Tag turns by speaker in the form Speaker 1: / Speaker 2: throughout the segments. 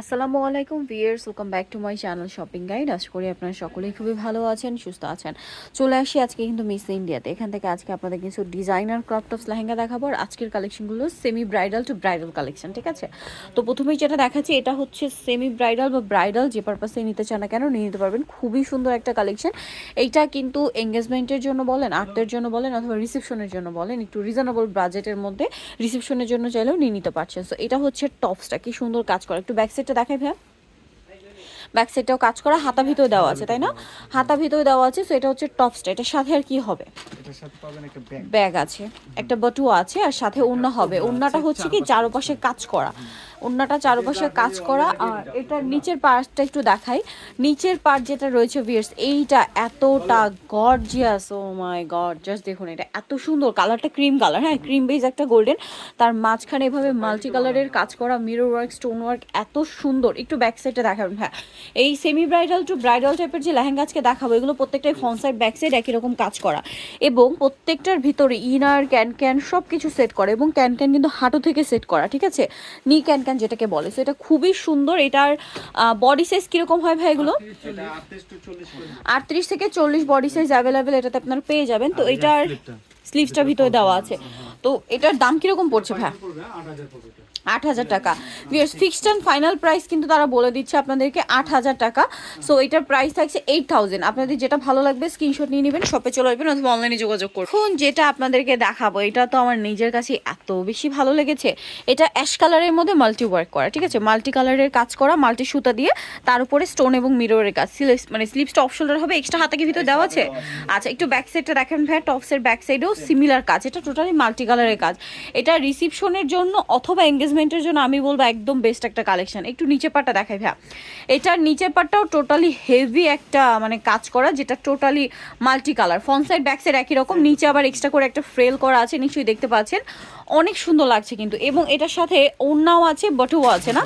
Speaker 1: আসসালামু আলাইকুম viewers welcome back to my channel shopping guide. আশা করি আপনারা সকলেই খুবই ভালো আছেন, সুস্থ আছেন। চলে আসি আজকে কিন্তু মিস ইন্ডিয়াতে এখান থেকে আজকে আপনাদের কিছু ডিজাইনার ক্রপ টপস লেহেঙ্গা দেখাবো আর আজকের কালেকশনগুলো semi bridal to bridal collection ঠিক আছে? তো প্রথমেই যেটা দেখাচ্ছি, এটা হচ্ছে সেমি ব্রাইডাল বা ব্রাইডাল যে পারপাসে নিতে চান না কেন, নিয়ে নিতে পারবেন। খুবই সুন্দর একটা কালেকশন এইটা কিন্তু এঙ্গেজমেন্টের জন্য বলেন আর্টের জন্য বলেন, অথবা রিসেপশনের জন্য বলেন, একটু রিজনেবল বাজেটের মধ্যে রিসেপশনের জন্য চাইলেও নিয়ে নিতে পারছেন। সো এটা হচ্ছে টপসটা কি সুন্দর কাজ করে। একটু ব্যাক সাইডটা দেখাই ভাই ব্যাক সাইডটাও কাজ করা, হাতা ভিতরে দেওয়া আছে, তাই না? হাতা ভিতরে দেওয়া আছে সো এটা হচ্ছে টপসটা এটার সাথে আর কি হবে?
Speaker 2: এটার সাথে পাবেন একটা ব্যাগ।
Speaker 1: ব্যাগ আছে একটা বটুয়া আছে আর সাথে ওড়না হবে। ওড়নাটা হচ্ছে কি চারপাশে কাজ করা। ওড়নাটা চারপাশে কাজ করা আর এটার নিচের পার্টটা একটু দেখাই। নিচের পার্ট যেটা রয়েছে ভিয়ার্স এইটা এতটা gorgeous oh my god just দেখুন এটা এত সুন্দর। কালারটা ক্রিম কালার হ্যাঁ ক্রিম বেজ একটা গোল্ডেন তার মাঝখানে এভাবে মাল্টি কালারের কাজ করা মিরর ওয়ার্ক স্টোন ওয়ার্ক এত সুন্দর। একটু ব্যাক সাইডটা দেখাবেন হ্যাঁ। এই সেমি ব্রাইডাল টু ব্রাইডাল টাইপের যে লেহেঙ্গা আজকে দেখাবো এগুলো প্রত্যেকটাই ফ্রন্ট সাইড ব্যাক সাইড একই রকম কাজ করা। এবং প্রত্যেকটার ভিতরে ইনার ক্যান ক্যান সব কিছু সেট করা এবং ক্যান ক্যান কিন্তু হাঁটু থেকে সেট করা ঠিক আছে? নি ক্যান ক্যান যেটাকে বলে। সো এটা খুবই সুন্দর। এটার বডি সাইজ কীরকম হয় ভাই এগুলো?
Speaker 2: এটা 38 টু 40 করে
Speaker 1: আটত্রিশ থেকে চল্লিশ বডি সাইজ অ্যাভেলেবেল এটাতে আপনারা পেয়ে যাবেন। তো এটার স্লিভসটা ভিতরে দেওয়া আছে। তো এটার দাম কীরকম পড়ছে ভাই?
Speaker 2: পড়বে 8000 পড়বে এটা
Speaker 1: আট হাজার টাকা। ফিক্সড অ্যান্ড ফাইনাল প্রাইস কিন্তু তারা বলে দিচ্ছে আপনাদেরকে আট হাজার টাকা। সো এটার প্রাইস থাকছে এইট থাউজেন্ড আপনাদের যেটা ভালো লাগবে স্ক্রিনশট নিয়ে নেবেন শপে চলে আসবেন অথবা অনলাইনে যোগাযোগ করুন। যেটা আপনাদেরকে দেখাবো, এটা তো আমার নিজের কাছে এত বেশি ভালো লেগেছে। এটা অ্যাশ কালারের মধ্যে মাল্টি ওয়ার্ক করা, ঠিক আছে? মাল্টি কালারের কাজ করা মাল্টি সুতা দিয়ে, তার উপরে স্টোন এবং মিররের কাজ। স্লিভস মানে স্লিভসটা অফ হবে এক্সট্রা হাতে ভিতরে দেওয়া আছে? আচ্ছা একটু ব্যাক সাইডটা দেখেন ভাই টপসের ব্যাক সাইডেও সিমিলার কাজ। এটা টোটালি মাল্টি কালারের কাজ। এটা রিসিপশনের জন্য অথবা এঙ্গেজমেন্টের জন্য আমি বলব একদম বেস্ট একটা কালেকশন একটু নিচে পাটটা দেখাই ভাই এটার নিচের পাটটাও টোটালি হেভি একটা মানে কাজ করা যেটা totally multi colour front side back side একই রকম নিচে আবার এক্সট্রা করে একটা ফ্রেল করা আছে নিশ্চয়ই দেখতে পাচ্ছেন। অনেক সুন্দর লাগছে কিন্তু। এবং এটার সাথে ওড়নাও আছে বটুয়া আছে না?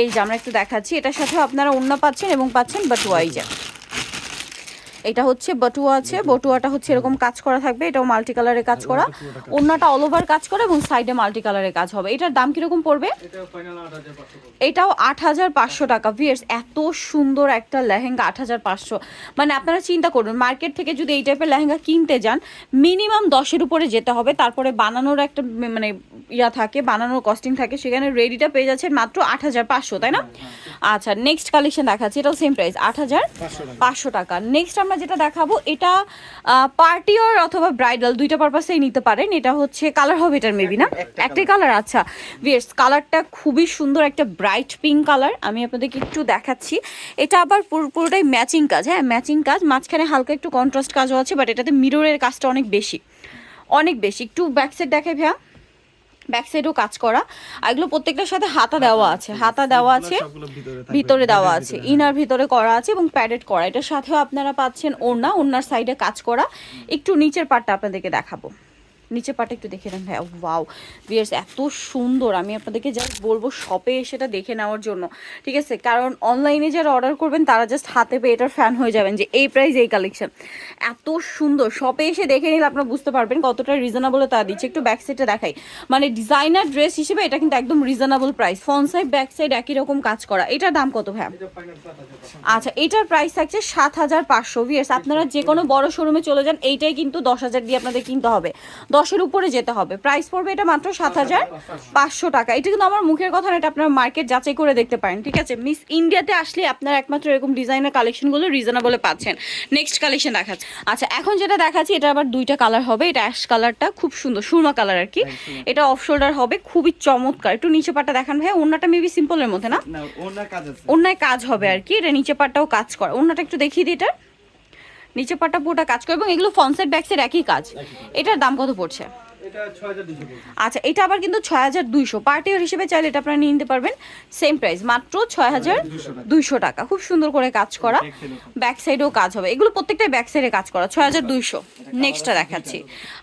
Speaker 1: এই যে। আমরা একটু দেখাচ্ছি। এটার সাথেও আপনারা ওড়না পাচ্ছেন এবং পাচ্ছেন বটুয়া এই যে। এটা হচ্ছে বটুয়া আছে। বটুয়াটা হচ্ছে এরকম কাজ করা থাকবে এটাও মাল্টি কালারের কাজ করা। ওড়নাটা অল ওভার কাজ করা এবং সাইডে মাল্টি কালারের কাজ হবে। এটার দাম কীরকম পড়বে?
Speaker 2: এটা ফাইনাল 8500 পড়বে।
Speaker 1: এটাও আট হাজার পাঁচশো টাকা। ভিয়ার্স এত সুন্দর একটা লেহেঙ্গা আট হাজার পাঁচশো। মানে আপনারা চিন্তা করুন মার্কেট থেকে যদি এই টাইপের লেহেঙ্গা কিনতে যান মিনিমাম দশের উপরে যেতে হবে। তারপরে বানানোর একটা মানে ইয়া থাকে বানানোর কস্টিং থাকে সেখানে রেডিটা পেয়ে যাচ্ছে মাত্র আট হাজার পাঁচশো তাই না? আচ্ছা নেক্সট কালেকশন দেখাচ্ছি। এটাও সেম প্রাইস আট হাজার
Speaker 2: 500 টাকা।
Speaker 1: পাঁচশো টাকা। নেক্সট আমরা যেটা দেখাবো এটা পার্টি অর অথবা ব্রাইডাল দুইটা পারপাসেই নিতে পারেন। এটা হচ্ছে কালার হবে এটার মেবি না? একটাই কালার আচ্ছা। ভিয়ার্স কালারটা খুবই সুন্দর একটা ব্রাইট পিঙ্ক কালার আমি আপনাদেরকে একটু দেখাচ্ছি। এটা আবার পুরো- পুরোটাই ম্যাচিং কাজ হ্যাঁ? ম্যাচিং কাজ মাঝখানে হালকা একটু কন্ট্রাস্ট কাজও আছে বাট এটাতে মিররের কাজটা অনেক বেশি। অনেক বেশি। একটু ব্যাক সাইড দেখাই ভাইয়া। ব্যাক সাইডও কাজ করা। আর এগুলো প্রত্যেকটার সাথে হাতা দেওয়া আছে হাতা দেওয়া আছে
Speaker 2: ভিতরে
Speaker 1: দেওয়া আছে ইনার ভিতরে করা আছে এবং প্যাডেড করা। এটার সাথেও আপনারা পাচ্ছেন ওড়না ওড়নার সাইডে কাজ করা। একটু নিচের পার্টটা আপনাদেরকে দেখাবো। নিচের পাটটা একটু দেখে নেন ভাই ওয়াও বিয়ার্স এত সুন্দর। আমি আপনাদেরকে জাস্ট বলব শপে সেটা দেখে নেওয়ার জন্য ঠিক আছে? কারণ অনলাইনে যারা অর্ডার করবেন তারা জাস্ট হাতে পেয়ে এটার ফ্যান হয়ে যাবেন যে এই প্রাইস এই কালেকশন এত সুন্দর। শপে এসে দেখে নিলে আপনারা বুঝতে পারবেন কতটা রিজনেবল তা দিচ্ছে। একটু ব্যাক সাইডটা দেখাই। মানে ডিজাইনার ড্রেস হিসেবে এটা কিন্তু একদম reasonable price front side back side একই রকম কাজ করা। এটার দাম কত ভাই
Speaker 2: এটা ফাইনাল 7000
Speaker 1: আচ্ছা এটার প্রাইস থাকছে সাত হাজার পাঁচশো। ভিয়ার্স আপনারা যে কোনো বড় শোরুমে চলে যান এইটাই কিন্তু দশ হাজার দিয়ে আপনাদের কিনতে হবে। দশের উপরে যেতে হবে। প্রাইস পড়বে এটা মাত্র সাত হাজার পাঁচশো টাকা। এটা কিন্তু আমার মুখের কথা না এটা আপনারা মার্কেট যাচাই করে দেখতে পারেন ঠিক আছে? মিস ইন্ডিয়াতে আসলে আপনারা একমাত্র এরকম ডিজাইনের কালেকশনগুলো রিজনেবলে পাচ্ছেন। নেক্সট কালেকশন দেখাচ্ছে। আচ্ছা এখন যেটা দেখাচ্ছি এটা আবার দুইটা কালার হবে। এটা অ্যাশ কালারটা খুব সুন্দর সুরমা কালার আর কি। এটা অফ শোল্ডার হবে খুবই চমৎকার। একটু নিচে পাটা দেখান ভাই অন্যটা মেবি সিম্পলের মধ্যে না?
Speaker 2: না ওনার কাজ
Speaker 1: অন্যায় কাজ হবে আর কি এটা নিচে পাটটাও কাজ করে। অন্যটা একটু দেখিয়ে দিই এটা নিচে পাটটা পুরোটা কাজ করে এবং এগুলো ব্যাক সাইড একই কাজ। এটার দাম কত পড়ছে?
Speaker 2: এটা 6200
Speaker 1: আচ্ছা এটা আবার কিন্তু ছয় হাজার দুইশো। পার্টির হিসেবে চাইলে এটা আপনারা নিয়ে নিতে পারবেন। সেম প্রাইস মাত্র ছয় হাজার দুইশো টাকা। খুব সুন্দর করে কাজ করা। ব্যাক সাইডেও কাজ। হবে। এগুলো প্রত্যেকটাই ব্যাক সাইডে কাজ করা। ছয় হাজার দুইশো। নেক্সটটা দেখাচ্ছি।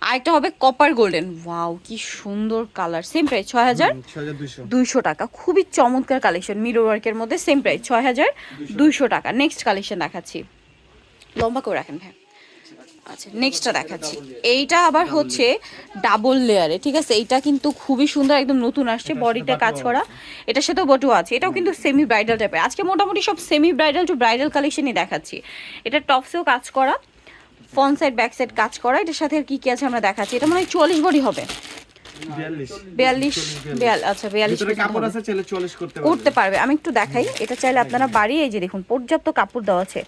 Speaker 1: আরেকটা হবে কপার গোল্ডেন ওয়াও কি সুন্দর কালার সেম প্রাইস ছয় হাজার দুইশো। টাকা। খুবই চমৎকার কালেকশন মিরো ওয়ার্কের মধ্যে সেম প্রাইস ছয় হাজার দুইশো টাকা। নেক্সট কালেকশন দেখাচ্ছি। লম্বা করে রাখেন ভাই। আচ্ছা নেক্সটটা দেখাচ্ছি। এইটা আবার হচ্ছে ডাবল লেয়ারে ঠিক আছে? এইটা কিন্তু খুবই সুন্দর একদম নতুন আসছে বডিটা কাজ করা। এটার সাথেও বটু আছে। এটাও কিন্তু সেমি ব্রাইডাল টাইপের আজকে মোটামুটি সব সেমি ব্রাইডাল টু ব্রাইডাল কালেকশনই দেখাচ্ছি। এটা টপসেও কাজ করা ফ্রন্ট সাইড ব্যাক সাইড কাজ করা। এটার সাথে আর কি কি আছে আমরা দেখাচ্ছি? এটা মনে হয় চুয়াল্লিশ বডি হবে।
Speaker 2: বিয়াল্লিশ।
Speaker 1: আচ্ছা বিয়াল্লিশ
Speaker 2: করতে
Speaker 1: পারবে। আমি একটু দেখাই। এটা চাইলে আপনারা বাড়িয়ে এই যে দেখুন পর্যাপ্ত কাপড় দেওয়া আছে।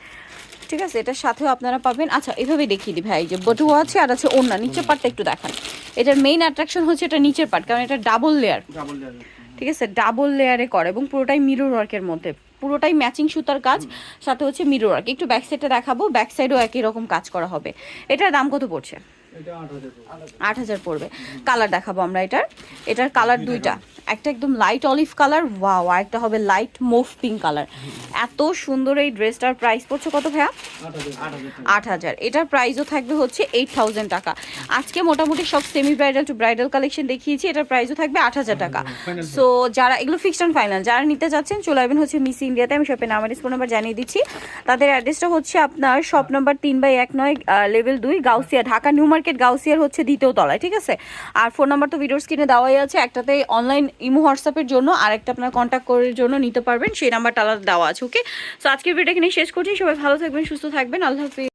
Speaker 1: ঠিক আছে? এটার সাথেও আপনারা পাবেন। আচ্ছা এভাবে দেখিয়ে দিই ভাই যে বটুয়া আছে আর আছে ওড়না। নিচের পার্টটা একটু দেখান। এটার মেইন অ্যাট্রাকশন হচ্ছে এটা নিচের পার্ট কারণ এটা ডাবল লেয়ার ঠিক আছে? ডাবল লেয়ারে করে এবং পুরোটাই মিরর ওয়ার্কের মধ্যে। পুরোটাই ম্যাচিং সুতার কাজ সাথে হচ্ছে মিরর ওয়ার্ক একটু ব্যাক সাইডটা দেখাবো ব্যাক সাইডও একই রকম কাজ করা হবে। এটার দাম কত পড়ছে?
Speaker 2: আট হাজার
Speaker 1: পড়বে। কালার দেখাবো আমরা এটার। এটার কালার দুইটা একটা একদম লাইট অলিভ কালার ওয়াও আর একটা হবে লাইট মুভ পিঙ্ক কালার এত সুন্দর এই ড্রেসটার প্রাইস পড়ছে কত ভাইয়া?
Speaker 2: হাজার আট হাজার
Speaker 1: এটার প্রাইসও থাকবে হচ্ছে এইট থাউজেন্ড টাকা। আজকে মোটামুটি সব semi bridal to bridal collection দেখিয়েছি এটার প্রাইসও থাকবে আট হাজার টাকা। সো যারা এগুলো ফিক্সড অ্যান্ড ফাইনাল যারা নিতে যাচ্ছেন চলে আসবেন হচ্ছে মিস ইন্ডিয়াতে আমি শপের নাম ফোন নাম্বার জানিয়ে দিচ্ছি। তাদের অ্যাড্রেসটা হচ্ছে আপনার শপ নাম্বার তিন বাই এক নয় লেভেল দুই গাউসিয়া ঢাকা নিউ মার্কেট গাউসিয়ার হচ্ছে দ্বিতীয় তলায়, ঠিক আছে? আর ফোন নাম্বার তো ভিডিও স্ক্রিনে দেওয়াই আছে, একটাতে অনলাইন ইমো হোয়াটসঅ্যাপের জন্য, আর একটা আপনার কন্ট্যাক্ট করার জন্য নিতে পারবেন, সেই নাম্বারটা আলাদা দেওয়া আছে ওকে সো আজকের ভিডিও এখানে শেষ করছি, সবাই ভালো থাকবেন, সুস্থ থাকবেন, আল্লাহ হাফিজ।